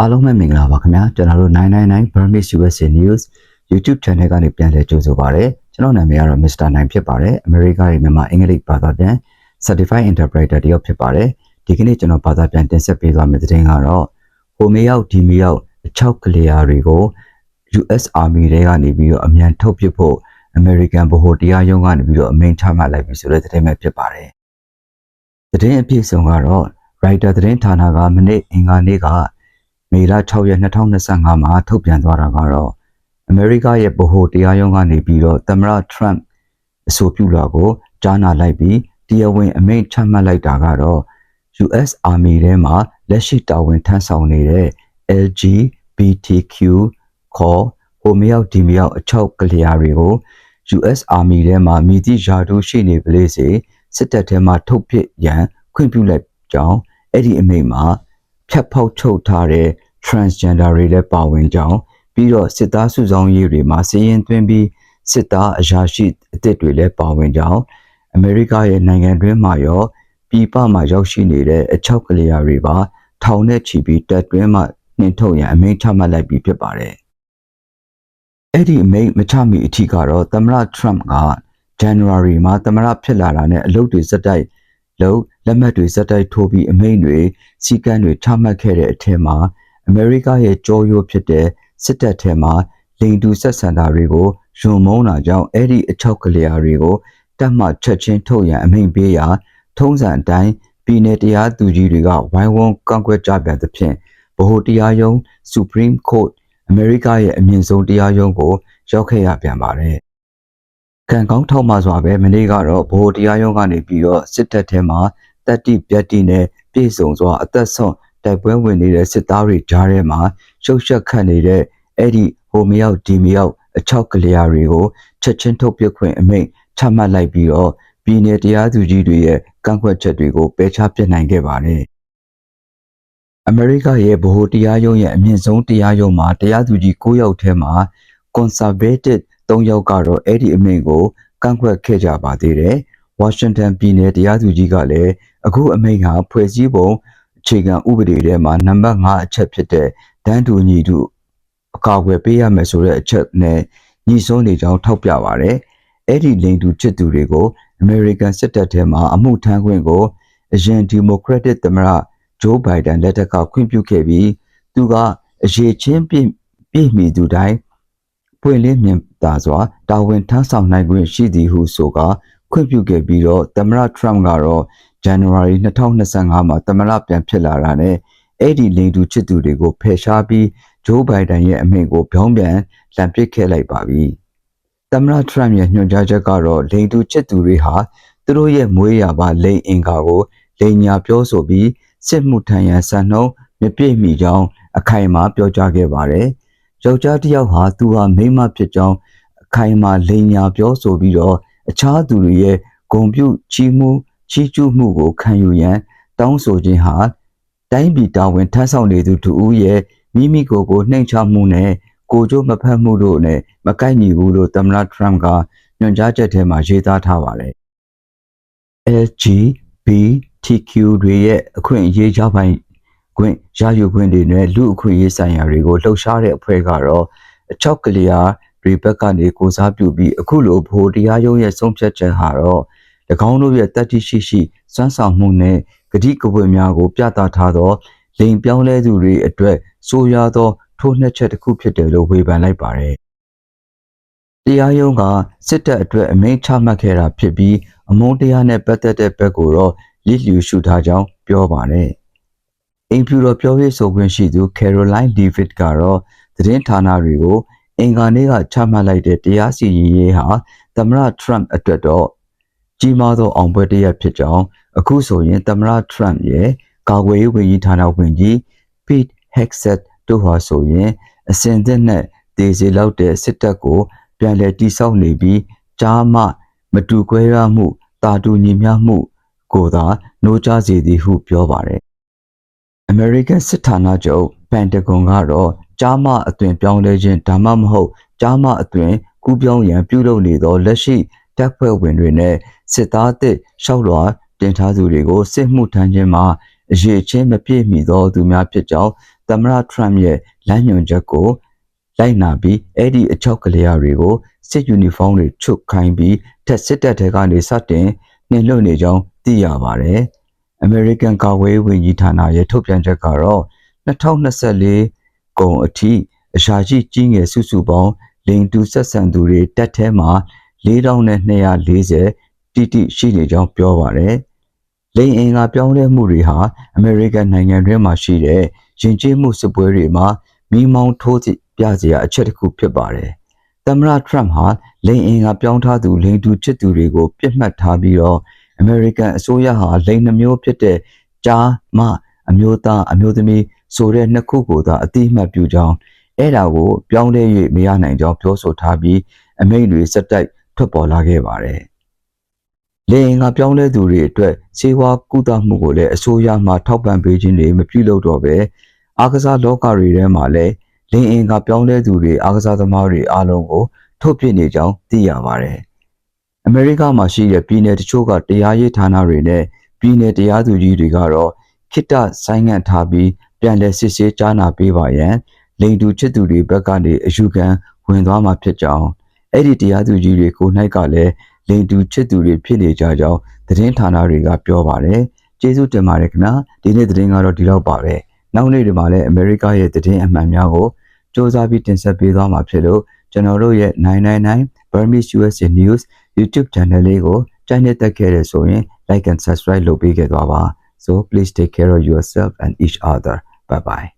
အားလုံးပဲမင်္ဂလာပါခင်ဗျာကျွန်တော်တို့999 Burmese USA News YouTube Channel ကနေပြန်လည်ကြိုဆိုပါရစေကျွန်တော်နာမည်ကတော့ Mr. 9ဖြစ်ပါတယ်အမေရိကရဲ့မြန်မာအင်္ဂလိပ်ဘာသာပြန် Certified Interpreter တယောက်ဖြစ်ပါတယ်ဒီကနေ့ကျွန်တော်ဘာသာပြန်တင်ဆက်ပေးသွားမယ့်သတင်းကတော့ဟိုမေရောက်ဒီမေရောက်အချောက်ကလျာတွေကို US Army တွေကနေပြီးတော့အမြန်ထုတ်ပစ်ဖို့ American ဗဟိုတရားရုံးကနေပြီးတော့အမိန့်ချမှတ်လိုက်ပြီဆိုတဲ့သတင်းပဲဖြစ်ပါတယ်သတင်းအပြည့်စုံကတော့ Writer သတင်းဌာနကမနေ့အင်္ဂါနေ့က မေလ6ရက်2025မှာထုတ်ပြန်သွားတာကတော့အမေရိကရဲ့ဗဟိုတရားရုံးကနေပြီးတော့သမ္မတ Trump အဆိုပြုလာကိုကြားနာလိုက်ပြီးတရားဝင်အမိန့်ချမှတ်လိုက်တာကတော့ US Army ထဲမှာလက်ရှိတာဝန်ထမ်းဆောင်နေတဲ့ LGBTQ ခေါ်ဟိုမရောက်ဒီမရောက်အချောက်ကလျာတွေကို US Army ထဲမှာမြည်သည့်ယာတူရှိနေပလေစေစစ်တပ်ထဲမှာထုတ်ပစ်ရန်ခွင့်ပြုလိုက်ကြောင်းအဲ့ဒီအမိန့်မှာဖြတ်ဖောက်ချုပ်ထားတဲ့ transgender တွေလည်းပါဝင်ကြောင်းပြီးတော့စစ်သားစုဆောင်ရေးတွေမှာစီရင်သွင်းပြီးစစ်သားအရာရှိအသစ်တွေလည်းပါဝင်ကြောင်းအမေရိကရဲ့နိုင်ငံတွင်းမှာရောပြည်ပမှာရောက်ရှိနေတဲ့အချောက်ကလေးတွေပါထောင်နဲ့ချီပြီးတပ်တွင်းမှာနှင်ထုတ်ရန်အမိန့်ချမှတ်လိုက်ပြီးဖြစ်ပါတယ်။အဲ့ဒီအမိန့်မချမီအထိကတော့သမ္မတ Trump က January မှာသမ္မတဖြစ်လာတာနဲ့အလုပ်တွေစက်တိုက်လုံးလက်မှတ်တွေစက်တိုက်ထိုးပြီးအမိန့်တွေစီကံတွေချမှတ်ခဲ့တဲ့အထက်မှာ အမေရိကရဲ့ကြောရိုးဖြစ်တဲ့စစ်တပ်ထဲမှာလိန်တူဆက်ဆံတာတွေကိုယုံမုန်းတာကြောင့်အဲ့ဒီအချောက်ကလေးတွေကိုတတ်မှချက်ချင်းထုတ်ရန်အမိန့်ပေးရာထုံးစံအတိုင်းပြည်내တရားသူကြီးတွေကဝိုင်းဝန်းကန့်ကွက်ကြပြန်သဖြင့်ဗဟိုတရားရုံး Supreme Court အမေရိကရဲ့အမြင့်ဆုံးတရားရုံးကိုရောက်ခဲ့ရပြန်ပါတယ်။ကံကောင်းထောက်မှစွာပဲမနေ့ကတော့ဗဟိုတရားရုံးကနေပြီးတော့စစ်တပ်ထဲမှာတက်တိပြတ်တိနဲ့ပြည်စုံစွာအသက်ဆုံး တိုက်ပွဲဝင်နေတဲ့စစ်သားတွေကြားထဲမှာရှုပ်ရှက်ခတ်နေတဲ့အဲ့ဒီဟိုမရောက်ဒီမရောက်အချောက်ကလျာတွေကိုချက်ချင်းထုတ်ပြခွင့်အမိန့်ချမှတ်လိုက်ပြီးတော့ပြည်내တရားသူကြီးတွေရဲ့ကန့်ကွက်ချက်တွေကိုပယ်ချပြစ်နိုင်ခဲ့ပါတယ်။အမေရိကရဲ့ဗဟိုတရားရုံးရဲ့အမြင့်ဆုံးတရားရုံးမှာတရားသူကြီး9ယောက်ထဲမှာ conservative 3ယောက်ကတော့အဲ့ဒီအမိန့်ကိုကန့်ကွက်ခဲ့ကြပါသေးတယ်။ Washington ပြည်နယ်တရားသူကြီးကလည်းအခုအမိန့်ဟာဖွဲ့စည်းပုံ အခြေခံဥပဒေထဲမှာနံပါတ်5အချက်ဖြစ်တဲ့ဒန်းတူညီတူအကာအကွယ်ပေးရမယ်ဆိုတဲ့အချက်နဲ့ညီစွန်းနေကြောင်းထောက်ပြပါရယ်အဲ့ဒီလိန်တူချစ်သူတွေကို American စစ်တပ်ထဲမှာအမှုထမ်းခွင့်ကိုအရင် Democratic သမ္မတ Joe Biden လက်ထက်ကခွင့်ပြုခဲ့ပြီးသူကအရေးချင်းပြည့်ပြည့်မီသူတိုင်းပွင့်လင်းမြင်သာစွာတာဝန်ထမ်းဆောင်နိုင်ခွင့်ရှိသည်ဟုဆိုကာခွင့်ပြုခဲ့ပြီးတော့သမ္မတ Trump ကတော့ January 2025မှာသမ္မတပြန်ဖြစ်လာတာနဲ့အဲ့ဒီလိန်တူချစ်သူတွေကိုဖယ်ရှားပြီးဂျိုးဘိုင်ဒန်ရဲ့အမိန့်ကိုပြောင်းပြန်လံပစ်ခဲ့လိုက်ပါပြီ။သမ္မတ Trump ရဲ့ညွှန်ကြားချက်ကတော့လိန်တူချစ်သူတွေဟာသူတို့ရဲ့မွေးရာပါလိန်အင်္ကာကိုလိန်ညာပြောဆိုပြီးစစ်မှုထမ်းရန်စံနှုန်းမပြည့်မီကြောင်းအခိုင်အမာပြောကြားခဲ့ပါတယ်။ယောက်ျားတစ်ယောက်ဟာသူဟာမိန်းမဖြစ်ကြောင်းအခိုင်အမာလိန်ညာပြောဆိုပြီးတော့အခြားသူတွေရဲ့ဂုံပြုချီးမှု ချီးကျူးမှုကိုခံယူရန် တောင်းဆိုခြင်းဟာတိုင်းပြည်တာဝန်ထမ်းဆောင်နေသူတူဦးရဲ့မိမိကိုယ်ကိုနှိမ်ချမှုနဲ့ကိုကြိုးမဖက်မှုတို့နဲ့မကိုက်ညီဘူးလို့သမ္မတထရမ့်ကညွှန်ကြားချက်ထဲမှာရေးသားထားပါတယ်။ LGBTQ တွေရဲ့အခွင့်အရေးရပိုင်ခွင့်ရယူခွင့်တွေနဲ့လူအခွင့်အရေးဆိုင်ရာတွေကိုလှုပ်ရှားတဲ့အဖွဲ့ကတော့အချောက်ကလျာတွေဘက်ကနေကိုစားပြုပြီးအခုလိုဗဟိုတရားရုံးရဲ့ဆုံးဖြတ်ချက်ဟာတော့၎ င်းတို့ရဲ့တတိရှိရှိစွမ်းဆောင်မှုနဲ့ဂတိကဝတ်များကို ပြသထားသောလိန်ပြောင်းလဲသူတွေအတွက်ဆိုးရွားသော ထိုးနှက်ချက်တစ်ခုဖြစ်တယ်လို့ဝေဖန်လိုက်ပါတယ်။တရားရုံးကစစ်တပ်အတွက်အမိန့်ချမှတ်ခဲ့တာဖြစ်ပြီးအမုန်းတရားနဲ့ပတ်သက်တဲ့ဘက်ကိုတော့လစ်လျူရှုထားကြောင်းပြောပါတယ်။အင်ဖြူတော်ပြောရေးဆိုခွင့်ရှိသူ Caroline Leavitt ကတော့သတင်းဌာနတွေကိုအင်္ဂါနေ့ကချမှတ်လိုက်တဲ့တရားစီရင်ရေးဟာသမ္မတ Trump အတွက်တော့ ကြီးမားသောအောင်ပွဲတစ်ရပ်ဖြစ်ကြောင်းအခုဆိုရင်သမ္မတ Trump ရဲ့ကာကွယ်ရေးဝန်ကြီးဌာနဝန်ကြီး Pete Hegseth တို့ဟာဆိုရင်အစဉ်သစ်နဲ့ဒေစီလောက်တဲ့စစ်တပ်ကို ပြန်လည်တိစောက်နေပြီးကြားမှမတူကွဲရမှုတာတူညီမျှမှုကိုသာနှိုးကြားစေသည်ဟုပြောပါတယ်။ American စစ်ဌာနချုပ်ပန်တဂွန်ကတော့ကြားမအသွင်ပြောင်းလဲခြင်းဒါမှမဟုတ်ကြားမအသွင်ကူးပြောင်းရန်ပြုလုပ်နေသောလက်ရှိ တပ်ဖွဲ့ဝင်တွေနဲ့စစ်သားအသစ်ရှောက်လွှာတင်ထားသူတွေကိုစစ်မှုထမ်းခြင်းမှာအရေးချင်းမပြည့်မီသောသူများဖြစ်ကြောင်းသမ္မတထရမ့်ရဲ့လမ်းညွှန်ချက်ကိုလိုက်နာပြီးအဲ့ဒီအချောက်ကလေးတွေကိုစစ်ယူနီဖောင်းတွေချုပ်ခိုင်းပြီးတက်စစ်တပ်တွေကနေစတင်နှင်လွှတ်နေကြောင်းသိရပါတယ်။ American ကာကွယ်ရေးဝန်ကြီးဌာနရဲ့ထုတ်ပြန်ချက်ကတော့2024ကုန်အထိအရှာရှိကြီးငယ်စုစုပေါင်းလိန်တူဆက်ဆံသူတွေတက်ထဲမှာ 4240တိတိရှိနေကြောင်းပြောပါတယ်။လိန်အင်ကပြောင်းလဲမှုတွေဟာအမေရိကန်နိုင်ငံတွင်းမှာရှိတဲ့ယဉ်ကျေးမှုစစ်ပွဲတွေမှာမိမောင်းထိုးပြစရာအချက်တစ်ခုဖြစ်ပါတယ်။သမ္မတထရမ့်ဟာလိန်အင်ကပြောင်းထားသူလိန်တူချစ်သူတွေကိုပြစ်မှတ်ထားပြီးတော့အမေရိကန်အစိုးရဟာလိန်နှမျိုးဖြစ်တဲ့ကြားမအမျိုးသားအမျိုးသမီးဆိုတဲ့နှစ်ခုကိုသာအတိအမှတ်ပြုကြောင်းအဲ့ဒါကိုပြောင်းလဲ၍မရနိုင်ကြောင်းပြောဆိုထားပြီးအမိန့်တွေစက်တိုက် ထွက်ပေါ်လာခဲ့ပါတယ်။လေရင်ကပြောင်းလဲသူတွေအတွက်စေဝါကုသမှုကိုလည်းအစိုးရမှထောက်ပံ့ပေးခြင်းတွေမပြုလုပ်တော့ဘဲအားကစားလောကတွေထဲမှာလည်းလင်းအင်ကပြောင်းလဲသူတွေအားကစားသမားတွေအားလုံးကိုထုတ်ပြနေကြောင်းသိရပါတယ်။အမေရိကမှာရှိတဲ့ပြည်내တချို့ကတရားရေးဌာနတွေနဲ့ပြည်내တရားသူကြီးတွေကတော့ခိတဆိုင်းငံ့ထားပြီးပြန်လည်စစ်ဆေးကြားနာပေးပါရန်လိန်တူချစ်သူတွေဘက်ကနေအယူခံဝင်သွားမှာဖြစ်ကြောင်း အဲ့ဒီတရားသူကြီးတွေကို၌ကလည်းလိန်တူချစ်သူတွေဖြစ်နေကြကြောင်းသတင်းဌာနတွေကပြောပါတယ်ကျေးဇူးတင်ပါတယ်ခင်ဗျာဒီနေ့သတင်းကတော့ဒီလောက်ပါပဲနောက်နေ့ဒီမှာလည်းအမေရိကရဲ့သတင်းအမှန်များကိုစ조사ပြီးတင်ဆက်ပေးသွားမှာဖြစ်လို့ကျွန်တော်တို့ရဲ့999 Burmese USA News YouTube channel လေးကိုကြိုက်နှစ်သက်ခဲ့ရဆိုရင် like and subscribe လုပ်ပေးခဲ့သွားပါ so please take care of yourself and each other bye bye